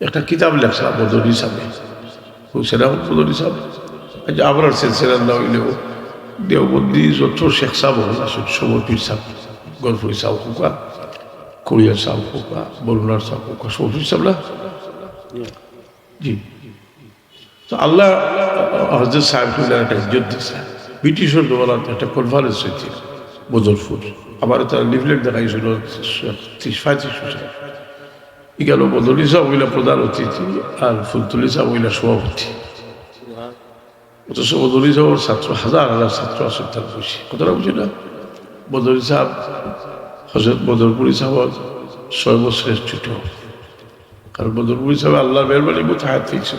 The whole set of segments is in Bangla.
একটা কিতাব বদরি সামনে হুসেন আহমদ বদরি সাহেব আজ আমরা সিলসিলা না হইলেও দেওবন্দি যত শেখ সাহেব হল আসলে সমর পীর সাহেব সাহেব হুকা কোরিয়া সাহেব হুকা বরুণার সাহেব হুকা সমর পীর সাহেব না? জি। তো আল্লাহ, হজরত সাহেবুল্লাহ একটা ইজ্জত দোয়ালাতে একটা কনফারেন্স হয়েছিল বদরপুর। আবার তার লিফলেট দেখাইছিল ত্রিশ, পঁয়ত্রিশ গেল বদলি হইলা প্রধান অতিথি আর ফুলতুলি হইলা সভাপতি। অথচ বদলি সাহেবের ছাত্র, হাজার হাজার ছাত্র আছে তার বসে। কথাটা বুঝি না? বদলি সাহেব হজরত বদরপুরি সাহেব ছয় বছরের ছোট কারণ বদরপুরি সাহেব আল্লাহর মেহরবানি মতো হায়াত পেয়েছে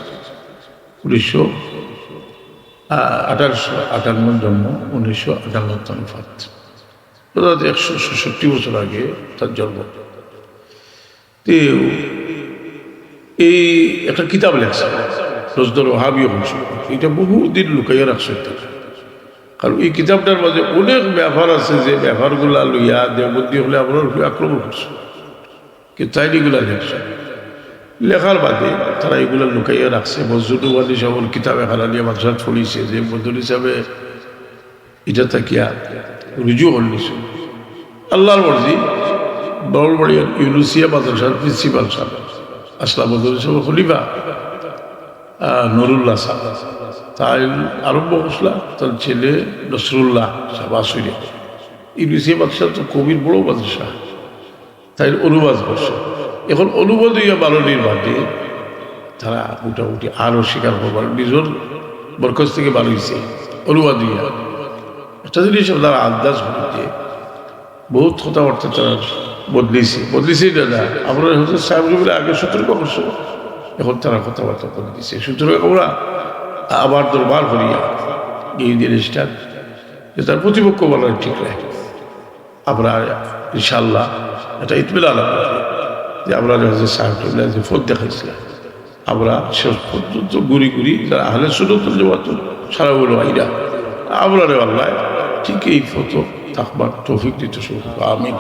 উনিশশো আঠারোশো আটান্ন জন্ম, উনিশশো আটান্ন একশো ছেষট্টি বছর আগে তার জন্ম। এই একটা কিতাব লেখছে রোজদর ওহাবি অংশ। এটা বহুদিন লুকাইয়া রাখছে। কারণ এই কিতাবটার মাঝে অনেক ব্যাপার আছে যে ব্যাপারগুলা লইয়া দেবন্দী হলে আমরা উপরে আক্রমণ করছে। কিন্তু তাই লেখছে। লেখার বাদে তারা এগুলো লুকাইয়া রাখছে। মসজুদুবাদী সবল কিতাব এখানা নিয়ে মানুষের ফলিছে যে বন্ধুর হিসাবে এটা তাকিয়া রুজু হল আল্লাহর মর্জি বড়বাড়িয়া ইউনুসিয়া মাদ্রাসার প্রিন্সিপাল সাহেব, আসলাম হিসাবে খলিফা নুরুল্লাহ সাহেব। তাই আরম্ভ করছিলাম তার ছেলে নসরুল্লাহ সাহেব, আসুরিয়া। ইউনুসিয়া মাদ্রাসা তো কবির বড় মাদ্রাসা। তাই অনুবাদ করছে এখন অনুবাদ হইয়া বারণীর বাদে তারা মোটামুটি আরও স্বীকার করবার নিজের বরকস থেকে বাড়িয়েছে অনুবাদ হইয়া একটা জিনিস তারা আন্দাজ হয়েছে বহুত কথাবার্তা তারা বদলিছে। বদলিছেই দাদা। আমরা হচ্ছে সাহেব বলে আগে সতর্ক করছ এখন তারা কথাবার্তা বদলিছে সুতরাং আমরা আবার দরবার করিয়া এই জিনিসটা যে তার প্রতিপক্ষ বলার ঠিক রাখে আমরা ইনশাল্লাহ এটা ইতমিল যে আমরা হজরত সাহেবুল্লাহ যে ফোট দেখাইছিলাম। আমরা শেষ পর্যন্ত ঘুরি ঘুরি যারা আহলে সুনত জমাত সারা বলো আইরা। আমরা রে আল্লাহ ঠিক এই ফটো থাকবার তৌফিক দিতে শুরু আমি